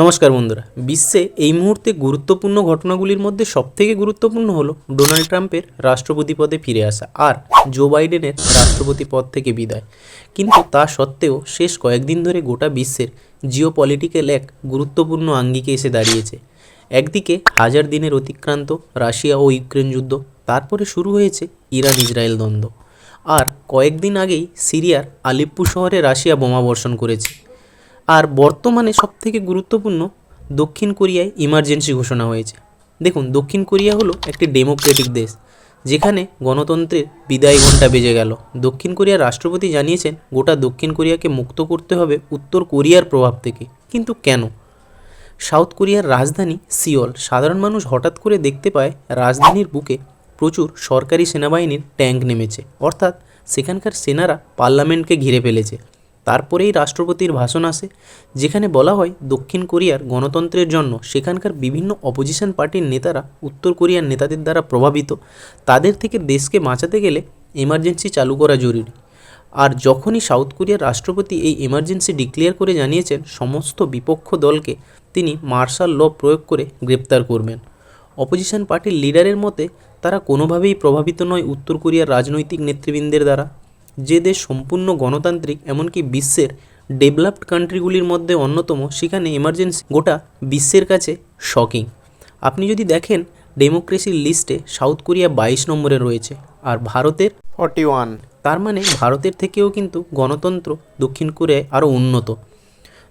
নমস্কার বন্ধুরা, বিশ্বে এই মুহূর্তে গুরুত্বপূর্ণ ঘটনাগুলির মধ্যে সবথেকে গুরুত্বপূর্ণ হলো ডোনাল্ড ট্রাম্পের রাষ্ট্রপতি পদে ফিরে আসা আর জো বাইডেনের রাষ্ট্রপতি পদ থেকে বিদায়। কিন্তু তা সত্ত্বেও শেষ কয়েকদিন ধরে গোটা বিশ্বের জিও পলিটিক্যাল এক গুরুত্বপূর্ণ আঙ্গিকে এসে দাঁড়িয়েছে। একদিকে হাজার দিনের অতিক্রান্ত রাশিয়া ও ইউক্রেন যুদ্ধ, তারপরে শুরু হয়েছে ইরান ইসরায়েল দ্বন্দ্ব। আর কয়েকদিন আগেই সিরিয়ার আলিপ্পু শহরে রাশিয়া বোমাবর্ষণ করেছে। আর বর্তমানে সবথেকে গুরুত্বপূর্ণ দক্ষিণ কোরিয়ায় ইমার্জেন্সি ঘোষণা হয়েছে। দেখুন, দক্ষিণ কোরিয়া হলো একটি ডেমোক্রেটিক দেশ, যেখানে গণতন্ত্রের বিদায় ঘণ্টা বেজে গেল। দক্ষিণ কোরিয়ার রাষ্ট্রপতি জানিয়েছেন, গোটা দক্ষিণ কোরিয়াকে মুক্ত করতে হবে উত্তর কোরিয়ার প্রভাব থেকে। কিন্তু কেন? সাউথ কোরিয়ার রাজধানী সিওল, সাধারণ মানুষ হঠাৎ করে দেখতে পায় রাজধানীর বুকে প্রচুর সরকারি সেনাবাহিনীর ট্যাঙ্ক নেমেছে। অর্থাৎ সেখানকার সেনারা পার্লামেন্টকে ঘিরে ফেলেছে। তারপরেই রাষ্ট্রপতির ভাষণ আসে, যেখানে বলা হয়, দক্ষিণ কোরিয়ার গণতন্ত্রের জন্য সেখানকার বিভিন্ন অপোজিশন পার্টির নেতারা উত্তর কোরিয়ার নেতাদের দ্বারা প্রভাবিত। তাদের থেকে দেশকে বাঁচাতে গেলে এমার্জেন্সি চালু করা জরুরি। আর যখনই সাউথ কোরিয়ার রাষ্ট্রপতি এই এমার্জেন্সি ডিক্লেয়ার করে জানিয়েছেন, সমস্ত বিপক্ষ দলকে তিনি মার্শাল ল প্রয়োগ করে গ্রেপ্তার করবেন। অপোজিশন পার্টির লিডারের মতে, তারা কোনোভাবেই প্রভাবিত নয় উত্তর কোরিয়ার রাজনৈতিক নেতৃবৃন্দের দ্বারা। যে দেশ সম্পূর্ণ গণতান্ত্রিক এমনকি বিশ্বের ডেভেলপড কান্ট্রিগুলির মধ্যে অন্যতম সেখানে এমার্জেন্সি গোটা বিশ্বের কাছে শকিং আপনি যদি দেখেন ডেমোক্রেসির লিস্টে সাউথ কোরিয়া বাইশ নম্বরে রয়েছে আর ভারতের ফর্টি ওয়ান তার মানে ভারতের থেকেও কিন্তু গণতন্ত্র দক্ষিণ কোরিয়ায় আরও উন্নত।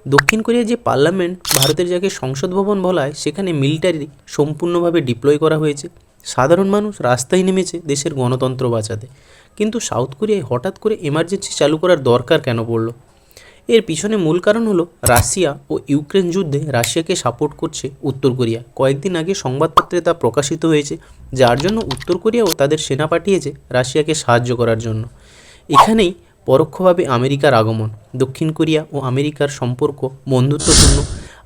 দক্ষিণ কোরিয়ার যে পার্লামেন্ট ভারতের যাকে সংসদ ভবন বলা হয় সেখানে মিলিটারি সম্পূর্ণভাবে ডিপ্লয় করা হয়েছে। সাধারণ মানুষ রাস্তায় নেমেছে দেশের গণতন্ত্র বাঁচাতে। কিন্তু সাউথ কোরিয়ায় হঠাৎ করে এমার্জেন্সি চালু করার দরকার কেন পড়ল? এর পিছনে মূল কারণ হলো রাশিয়া ও ইউক্রেন যুদ্ধে রাশিয়াকে সাপোর্ট করছে উত্তর কোরিয়া। কয়েকদিন আগে সংবাদপত্রে তা প্রকাশিত হয়েছে, যার জন্য উত্তর কোরিয়াও তাদের সেনা পাঠিয়েছে রাশিয়াকে সাহায্য করার জন্য। এখানেই পরোক্ষভাবে আমেরিকার আগমন, দক্ষিণ কোরিয়া ও আমেরিকার সম্পর্ক বন্ধুত্বপূর্ণ।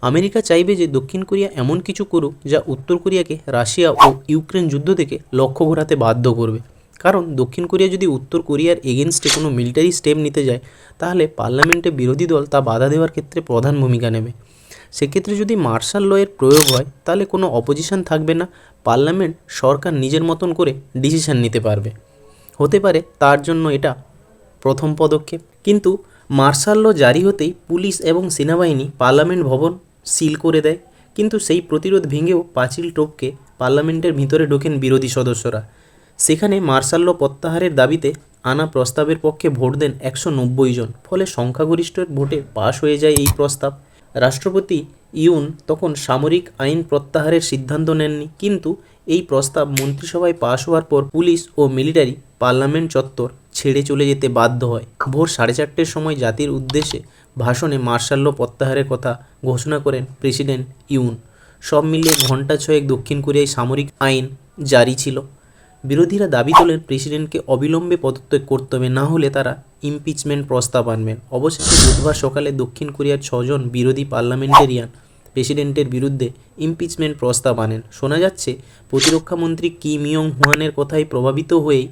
আমেরিকা চাইবে যে দক্ষিণ কোরিয়া এমন কিছু করুক যা উত্তর কোরিয়াকে রাশিয়া ও ইউক্রেন যুদ্ধ থেকে লক্ষ্য ঘোরাতে বাধ্য করবে। কারণ দক্ষিণ কোরিয়া যদি উত্তর কোরিয়ার এগেনস্টে কোনো মিলিটারি স্টেপ নিতে যায়, তাহলে পার্লামেন্টে বিরোধী দল তা বাধা দেওয়ার ক্ষেত্রে প্রধান ভূমিকা নেবে। সেক্ষেত্রে যদি মার্শাল লয়ের প্রয়োগ হয়, তাহলে কোনো অপোজিশন থাকবে না, পার্লামেন্ট সরকার নিজের মতন করে ডিসিশন নিতে পারবে। হতে পারে তার জন্য এটা প্রথম পদক্ষেপ। কিন্তু মার্শাল ল জারি হতেই পুলিশ এবং সেনাবাহিনী পার্লামেন্ট ভবন সিল করে দেয়। কিন্তু সেই প্রতিরোধ ভেঙেও পাঁচিল টপকে পার্লামেন্টের ভিতরে ঢোকেন বিরোধী সদস্যরা। সেখানে মার্শাল ল প্রত্যাহারের দাবিতে আনা প্রস্তাবের পক্ষে ভোট দেন একশো নব্বই জন। ফলে সংখ্যাগরিষ্ঠের ভোটে পাশ হয়ে যায় এই প্রস্তাব। রাষ্ট্রপতি ইউন তখন সামরিক আইন প্রত্যাহারের সিদ্ধান্ত নেননি। কিন্তু এই প্রস্তাব মন্ত্রিসভায় পাশ হওয়ার পর পুলিশ ও মিলিটারি পার্লামেন্ট চত্বর ছেড়ে চলে যেতে বাধ্য হয়। ভোর সাড়ে চারটের সময় জাতির উদ্দেশ্যে ভাষণে মার্শাল ল প্রত্যাহারের কথা ঘোষণা করেন প্রেসিডেন্ট ইউন। সব মিলিয়ে ঘণ্টা ছয়েক দক্ষিণ কোরিয়ায় সামরিক আইন জারি ছিল। বিরোধীরা দাবি তোলেন প্রেসিডেন্টকে অবিলম্বে পদত্যাগ করতে হবে, না হলে তারা ইমপিচমেন্ট প্রস্তাব আনবেন। অবশেষে বুধবার সকালে দক্ষিণ কোরিয়ার ছজন বিরোধী পার্লামেন্টেরিয়ান প্রেসিডেন্টের বিরুদ্ধে ইমপিচমেন্ট প্রস্তাব আনেন। শোনা যাচ্ছে প্রতিরক্ষামন্ত্রী কিম ইয়ং হুয়ানের কথায় প্রভাবিত হয়েই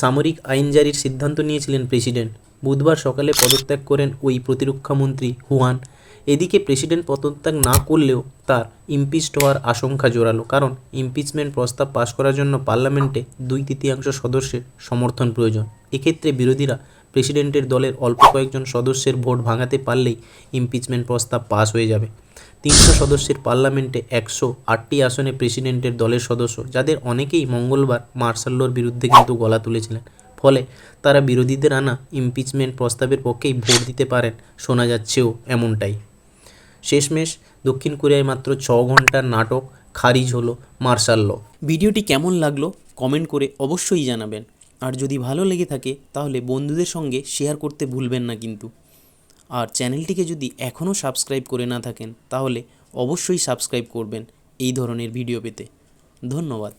সামরিক আইন জারির সিদ্ধান্ত নিয়েছিলেন প্রেসিডেন্ট। বুধবার সকালে পদত্যাগ করেন ওই প্রতিরক্ষামন্ত্রী হুয়ান। এদিকে প্রেসিডেন্ট পদত্যাগ না করলেও তার ইমপিচড হওয়ার আশঙ্কা জোরালো, কারণ ইমপিচমেন্ট প্রস্তাব পাশ করার জন্য পার্লামেন্টে দুই তৃতীয়াংশ সদস্যের সমর্থন প্রয়োজন। এক্ষেত্রে বিরোধীরা প্রেসিডেন্টের দলের অল্প কয়েকজন সদস্যের ভোট ভাঙাতে পারলেই ইমপিচমেন্ট প্রস্তাব পাস হয়ে যাবে। তিনশো সদস্যের পার্লামেন্টে একশো আটটি আসনে প্রেসিডেন্টের দলের সদস্য, যাদের অনেকেই মঙ্গলবার মার্শাল্লোর বিরুদ্ধে কিন্তু গলা তুলেছিলেন। ফলে তারা বিরোধীদের আনা ইমপিচমেন্ট প্রস্তাবের পক্ষেই ভোট দিতে পারেন, শোনা যাচ্ছেও এমনটাই। শেষমেশ দক্ষিণ কোরিয়ায় মাত্র ছ ঘণ্টার নাটক খারিজ হলো মার্শাল ল। ভিডিওটি কেমন লাগল কমেন্ট করে অবশ্যই জানাবেন। আর যদি ভালো লেগে থাকে তাহলে বন্ধুদের সঙ্গে শেয়ার করতে ভুলবেন না কিন্তু। আর চ্যানেলটিকে যদি এখনও সাবস্ক্রাইব করে না থাকেন তাহলে অবশ্যই সাবস্ক্রাইব করবেন এই ধরনের ভিডিও পেতে। ধন্যবাদ।